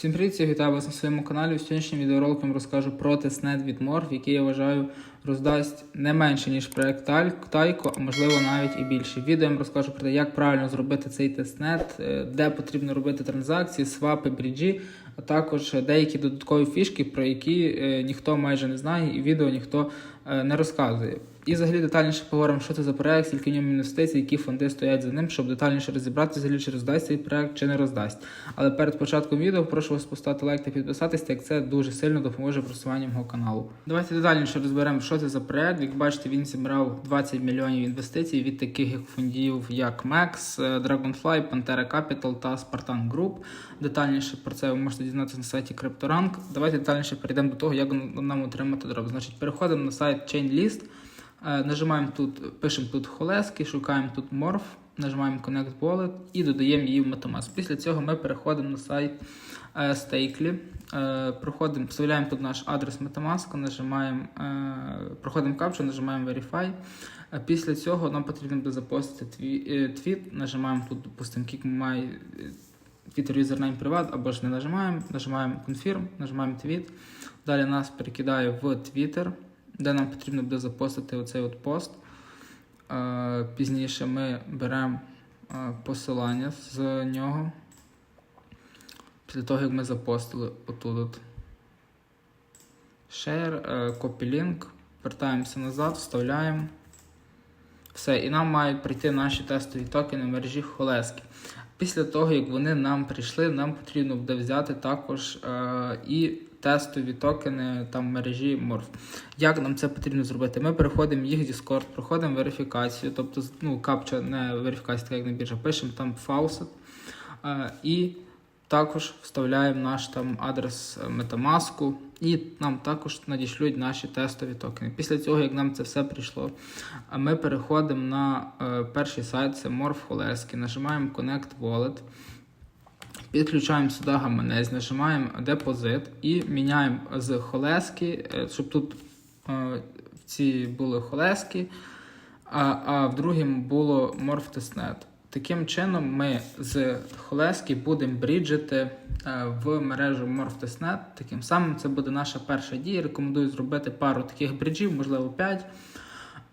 Всім привіт, я вітаю вас на своєму каналі. В сьогоднішньому відеоролику розкажу про тестнет від Morph, який я вважаю роздасть не менше, ніж проект Taiko, а можливо навіть і більше. Відео я вам розкажу про те, як правильно зробити цей тестнет, е, де потрібно робити транзакції, свапи, бріджі, а також деякі додаткові фішки, про які е, ніхто майже не знає, і відео ніхто е, не розказує. І взагалі детальніше поговоримо, що це за проект, скільки в ньому інвестицій, які фонди стоять за ним, щоб детальніше розібратися, взагалі, чи роздасть цей проект, чи не роздасть. Але перед початком відео прошу вас поставити лайк та підписатися, як це дуже сильно допоможе просуванню мого каналу. Давайте детальніше розберемо, що це за проект. Як бачите, він зібрав 20 мільйонів інвестицій від таких як фондів, як Max, Dragonfly, Pantera Capital та Spartan Group. Детальніше про це ви можете дізнатися на сайті CryptoRank. Давайте детальніше перейдемо до того, як нам отримати дроп. Значить, переходимо на сайт ChainList. Е, Нажимаємо тут, пишемо тут холески, шукаємо тут Morph, нажимаємо Connect Wallet і додаємо її в MetaMask. Після цього ми переходимо на сайт е, Stakely, е, проходимо, вставляємо тут наш адрес MetaMask, нажимаємо, проходимо капчу, нажимаємо Verify. Після цього нам потрібно буде запостити твіт, нажимаємо тут, допустимо, має Twitter username приват, або ж не нажимаємо, нажимаємо Confirm, нажимаємо твіт. Далі нас перекидає в Twitter, де нам потрібно буде запостити оцей от пост. Е, Пізніше ми беремо е, посилання з нього. Після того, як ми запостили отут. от Share, е, copy link, вертаємося назад, вставляємо. Все, і нам мають прийти наші тестові токени в мережі Холески. Після того, як вони нам прийшли, нам потрібно буде взяти також е, і тестові токени там мережі Morph. Як нам це потрібно зробити? Ми переходимо їх в Discord, проходимо верифікацію, тобто ну, капча не верифікація, так як на біржа, пишемо там е, і також вставляємо наш там адрес е, Metamask і нам також надішлють наші тестові токени. Після цього, як нам це все прийшло, ми переходимо на е, перший сайт, це Morph Холески, нажимаємо Connect Wallet. Підключаємо сюди гаманець, нажимаємо депозит і міняємо з холески, е, щоб тут е, в ці були холески, а, а в другому було морфтестнет. Таким чином, ми з холески будемо бріджити е, в мережу морфтестнет. Таким самим це буде наша перша дія. Рекомендую зробити пару таких бріджів, можливо, 5.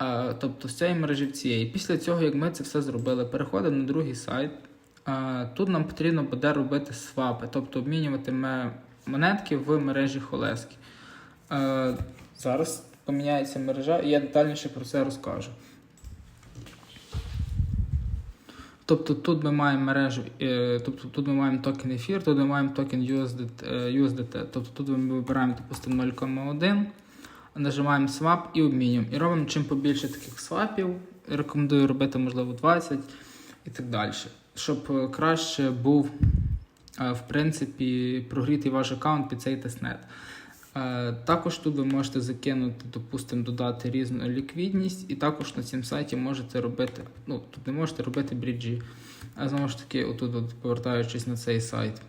Е, Тобто з цієї мережі в цієї. Після цього, як ми це все зробили, переходимо на другий сайт. Тут нам потрібно буде робити свапи, тобто обмінювати монетки в мережі Холески. Зараз поміняється мережа, і я детальніше про це розкажу. Тобто тут ми маємо мережу, тобто тут ми маємо токен ефір, тут ми маємо токен USDT, е, USDT. Тобто тут ми вибираємо, допустимо, 0,1, нажимаємо swap і обмінюємо. І робимо чим побільше таких свапів. Рекомендую робити, можливо, 20 і так далі. Щоб е, краще був, е, в принципі, прогрітий ваш аккаунт під цей тестнет. Е, Також тут ви можете закинути, допустимо, додати різну ліквідність, і також на цьому сайті можете робити, ну, тут не можете робити бріджі. А знову ж таки, отут, от, повертаючись на цей сайт.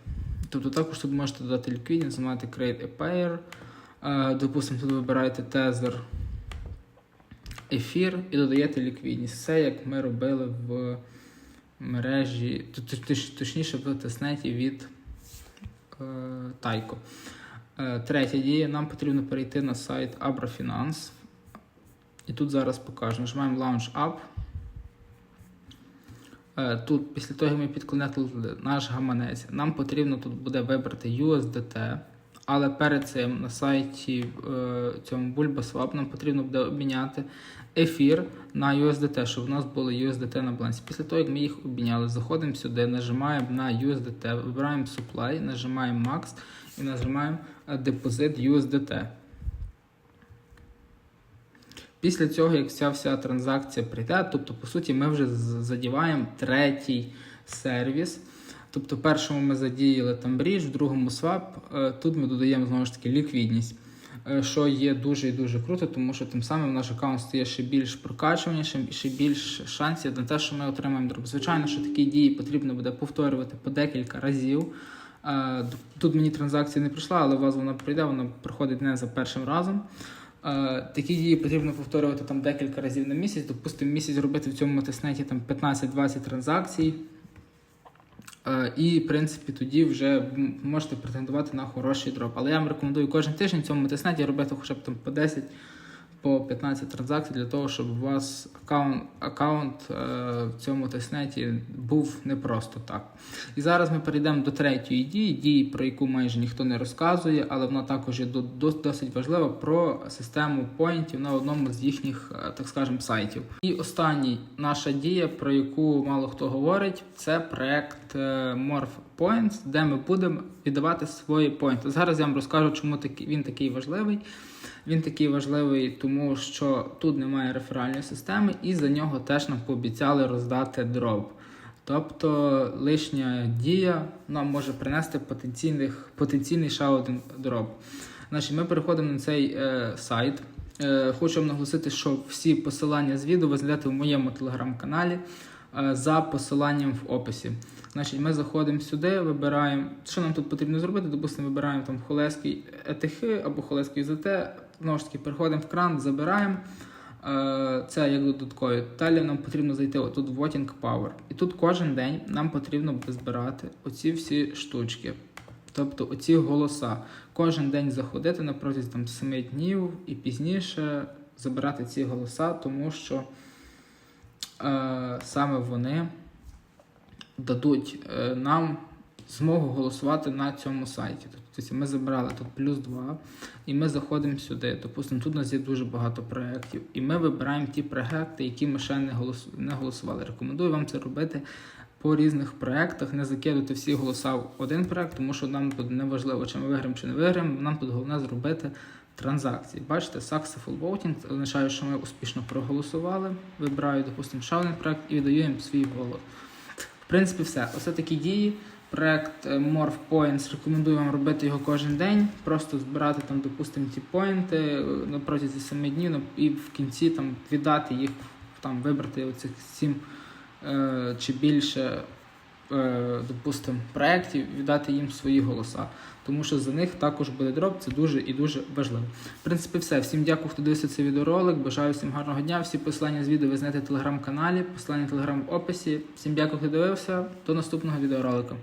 Тобто також тут можете додати ліквідність, замати Create a. Е, Допустимо, тут вибираєте тезер ефір і додаєте ліквідність. Все як ми робили в мережі, точ- точ- точніше в тестнеті від е, Taiko. Е, Третя дія. Нам потрібно перейти на сайт Abra Finance. І тут зараз покажу. Нажимаємо Launch App. Е, Тут, після того, як ми підконектили наш гаманець, нам потрібно тут буде вибрати USDT. Але перед цим на сайті е, цьому BulbaSwap нам потрібно буде обміняти ефір на USDT, щоб у нас було USDT на балансі. Після того, як ми їх обміняли, заходимо сюди, нажимаємо на USDT, вибираємо Supply, нажимаємо Max і нажимаємо Deposit USDT. Після цього, як вся вся транзакція прийде, тобто, по суті, ми вже задіваємо третій сервіс. Тобто, в першому ми задіяли там брідж, в другому свап. Е, Тут ми додаємо знову ж таки ліквідність, е, що є дуже і дуже круто, тому що тим самим наш аккаунт стає ще більш прокачуванішим і ще більш шансів на те, що ми отримаємо дроп. Звичайно, що такі дії потрібно буде повторювати по декілька разів. Е, Тут мені транзакція не прийшла, але у вас вона прийде, вона проходить не за першим разом. Такі дії потрібно повторювати там декілька разів на місяць. Допустимо, місяць робити в цьому тестнеті там 15-20 транзакцій. Е, І, в принципі, тоді вже можете претендувати на хороший дроп. Але я вам рекомендую кожен тиждень в цьому тиснеті робити хоча б там по 10 по 15 транзакцій для того, щоб у вас аккаунт, аккаунт е, в цьому тиснеті був не просто так. І зараз ми перейдемо до третьої дії, дії, про яку майже ніхто не розказує, але вона також є досить важлива про систему поінтів на одному з їхніх, е, так скажемо, сайтів. І остання наша дія, про яку мало хто говорить, це проект е, Morph Points, де ми будемо віддавати свої поінти. Зараз я вам розкажу, чому він такий важливий. Він такий важливий, тому що тут немає реферальної системи, і за нього теж нам пообіцяли роздати дроп. Тобто лишня дія нам може принести потенційних, потенційний ще один дроп. Значить, ми переходимо на цей е, сайт. Е, хочу вам наголосити, що всі посилання з відео ви знайдете в моєму телеграм-каналі е, за посиланням в описі. Значить, ми заходимо сюди, вибираємо, що нам тут потрібно зробити. Допустимо, вибираємо там Холеський ЕТХ або Холеський ЗТ. Знову ж таки, переходимо в кран, забираємо. Е, Це як додаткові. Далі нам потрібно зайти отут в Voting Power. І тут кожен день нам потрібно буде збирати оці всі штучки. Тобто оці голоса. Кожен день заходити на протязі там 7 днів і пізніше забирати ці голоса, тому що е, саме вони дадуть е, нам змогу голосувати на цьому сайті. Тобто ми забрали тут плюс 2, і ми заходимо сюди. Допустимо, тут у нас є дуже багато проєктів, і ми вибираємо ті проєкти, які ми ще не, голос... не голосували. Рекомендую вам це робити по різних проєктах, не закидувати всі голоса в один проєкт, тому що нам тут не чи ми виграємо, чи не виграємо. Нам тут головне зробити транзакції. Бачите, successful voting означає, що ми успішно проголосували. Вибираю, допустимо, ще один проєкт і віддаю їм свій голос. В принципі, все. Оце такі дії. Проект е, Morph Points рекомендую вам робити його кожен день. Просто збирати там, допустимо, ті поінти е, протязі 7 днів і в кінці там віддати їх, там вибрати оцих 7 е, чи більше, е, допустимо, проєктів, віддати їм свої голоса. Тому що за них також буде дроп, це дуже і дуже важливо. В принципі, все. Всім дякую, хто дивився цей відеоролик. Бажаю всім гарного дня. Всі посилання з відео ви знайдете в телеграм-каналі, посилання в телеграм в описі. Всім дякую, хто дивився. До наступного відеоролика.